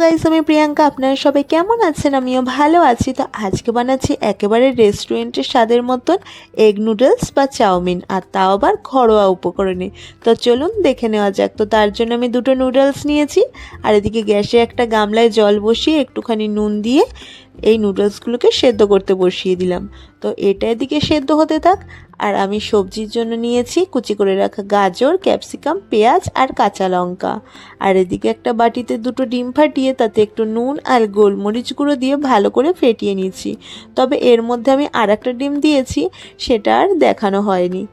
Guys আমি প্রিয়াঙ্কা। আপনারা সবাই কেমন আছেন? আমিও ভালো আছি। তো আজকে বানাচ্ছি একেবারে রেস্টুরেন্টের স্বাদের মতন এগ নুডলস বা চাউমিন। আর তাও আবার ঘরোয়া উপকরণে। তো চলুন দেখে নেওয়া যাক। তো তার জন্য আমি দুটো নুডলস নিয়েছি। আর এদিকে গ্যাসে একটা গামলায় জল বসিয়ে একটুখানি নুন দিয়ে এই নুডলসগুলোকে সেদ্ধ করতে বসিয়ে দিলাম। তো এটা এদিকে সেদ্ধ হতে থাক। আর আমি সবজির জন্য নিয়েছি কুচি করে রাখা গাজর, ক্যাপসিকাম, পেঁয়াজ আর কাঁচা লঙ্কা। আর এদিকে একটা বাটিতে দুটো ডিম ফাটিয়ে তাতে একটু নুন আর গোলমরিচ গুঁড়ো দিয়ে ভালো করে ফেটিয়ে নিয়েছি। তবে এর মধ্যে আমি আর একটা ডিম দিয়েছি, সেটা আর দেখানো হয়নি।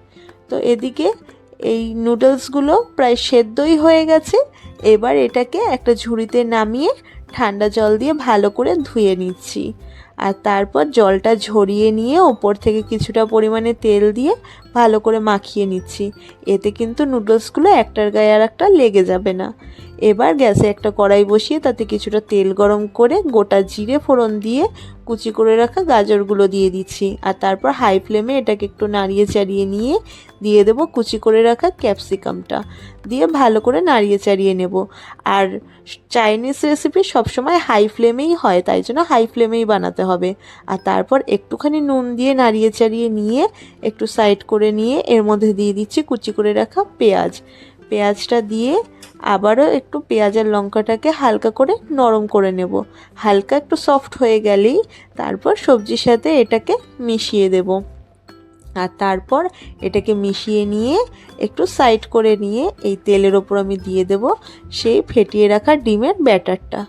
তো এদিকে এই নুডলসগুলো প্রায় সেদ্ধই হয়ে গেছে। এবার এটাকে একটা ঝুড়িতে নামিয়ে ঠান্ডা জল দিয়ে ভালো করে ধুয়ে নিচ্ছি। আর তারপর জলটা ঝরিয়ে নিয়ে ওপর থেকে কিছুটা পরিমাণে তেল দিয়ে ভালো করে মাখিয়ে নিচ্ছি। এতে কিন্তু নুডলসগুলো একটার গায়ে আর একটা লেগে যাবে না। এবার গ্যাসে একটা কড়াই বসিয়ে তাতে কিছুটা তেল গরম করে গোটা জিরে ফোড়ন দিয়ে কুচি করে রাখা গাজরগুলো দিয়ে দিচ্ছি। আর তারপর হাই ফ্লেমে এটাকে একটু নাড়িয়ে চাড়িয়ে নিয়ে দিয়ে দেবো কুচি করে রাখা ক্যাপসিকামটা। দিয়ে ভালো করে নাড়িয়ে চাড়িয়ে নেব। আর চাইনিজ রেসিপি সবসময় হাই ফ্লেমেই হয়, তাই জন্য হাই ফ্লেমেই বানাতে হবে। আর তারপর একটুখানি নুন দিয়ে নাড়িয়ে চাড়িয়ে নিয়ে একটু সাইড করে নিয়ে এর মধ্যে দিয়ে দিচ্ছি কুচি করে রাখা পেঁয়াজ। পেঁয়াজটা দিয়ে আবারও একটু পেঁয়াজের লঙ্কাটাকে হালকা করে নরম করে নেব। হালকা একটু সফট হয়ে গেলেই তারপর সবজির সাথে এটাকে মিশিয়ে দেব। আর তারপর এটাকে মিশিয়ে নিয়ে একটু সাইড করে নিয়ে এই তেলের ওপর আমি দিয়ে দেব সেই ফেটিয়ে রাখা ডিমের ব্যাটারটা।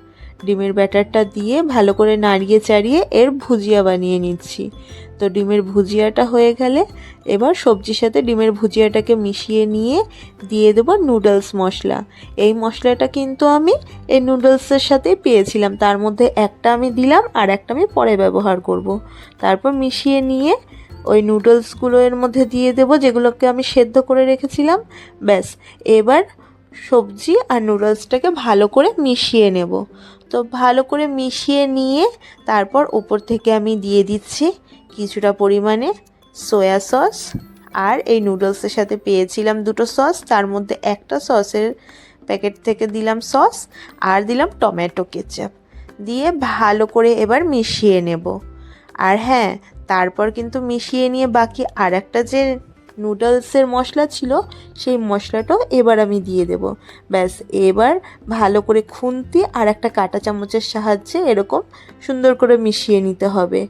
ডিমের ব্যাটারটা দিয়ে ভালো করে নাড়িয়ে চাড়িয়ে এর ভুজিয়া বানিয়ে নিচ্ছি। তো ডিমের ভুজিয়াটা হয়ে গেলে এবার সবজির সাথে ডিমের ভুজিয়াটাকে মিশিয়ে নিয়ে দিয়ে দেবো নুডলস মশলা। এই মশলাটা কিন্তু আমি এই নুডলসের সাথেই পেয়েছিলাম। তার মধ্যে একটা আমি দিলাম আর একটা আমি পরে ব্যবহার করব। তারপর মিশিয়ে নিয়ে ওই নুডলসগুলো এর মধ্যে দিয়ে দেবো যেগুলোকে আমি সেদ্ধ করে রেখেছিলাম। ব্যাস, এবার সবজি আর নুডলসটাকে ভালো করে মিশিয়ে নেব। তো ভালো করে মিশিয়ে নিয়ে তারপর উপর থেকে আমি দিয়ে দিচ্ছি কিছুটা পরিমাণে সয়া সস আর এই নুডলসের সাথে পেয়েছিলাম দুটো সস তার মধ্যে একটা সসের প্যাকেট থেকে দিলাম সস আর দিলাম টমেটো কেচাপ দিয়ে ভালো করে এবার মিশিয়ে নেব। আর হ্যাঁ তারপর কিন্তু মিশিয়ে নিয়ে বাকি আর একটা যে নুডলসের মশলা ছিল, সেই মশলাটাও এবার আমি দিয়ে দেব। ব্যাস, এবার ভালো করে খুন্তি আর একটা কাঁটা চামচের সাহায্যে এরকম সুন্দর করে মিশিয়ে নিতে হবে।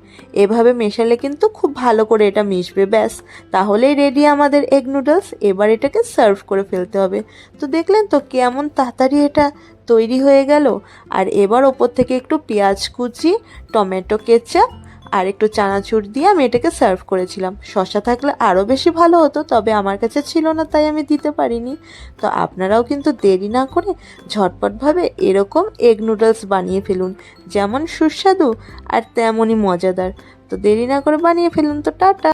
এভাবে মেশালে কিন্তু খুব ভালো করে এটা মিশবে। ব্যাস, তাহলেই রেডি আমাদের এগ নুডলস এবার এটাকে সার্ভ করে ফেলতে হবে। তো দেখলেন তো কেমন তাড়াতাড়ি এটা তৈরি হয়ে গেল। আর এবার ওপর থেকে একটু পেঁয়াজ কুচি, টমেটো কেচাপ আর একটু চানাচুর দিয়ে আমি এটাকে সার্ভ করেছিলাম। শশা থাকলে আরও বেশি ভালো হতো, তবে আমার কাছে ছিল না, তাই আমি দিতে পারিনি। তো আপনারাও কিন্তু দেরি না করে ঝটপটভাবে এরকম এগ নুডলস বানিয়ে ফেলুন। যেমন সুস্বাদু আর তেমনই মজাদার। তো দেরি না করে বানিয়ে ফেলুন। তো টাটা।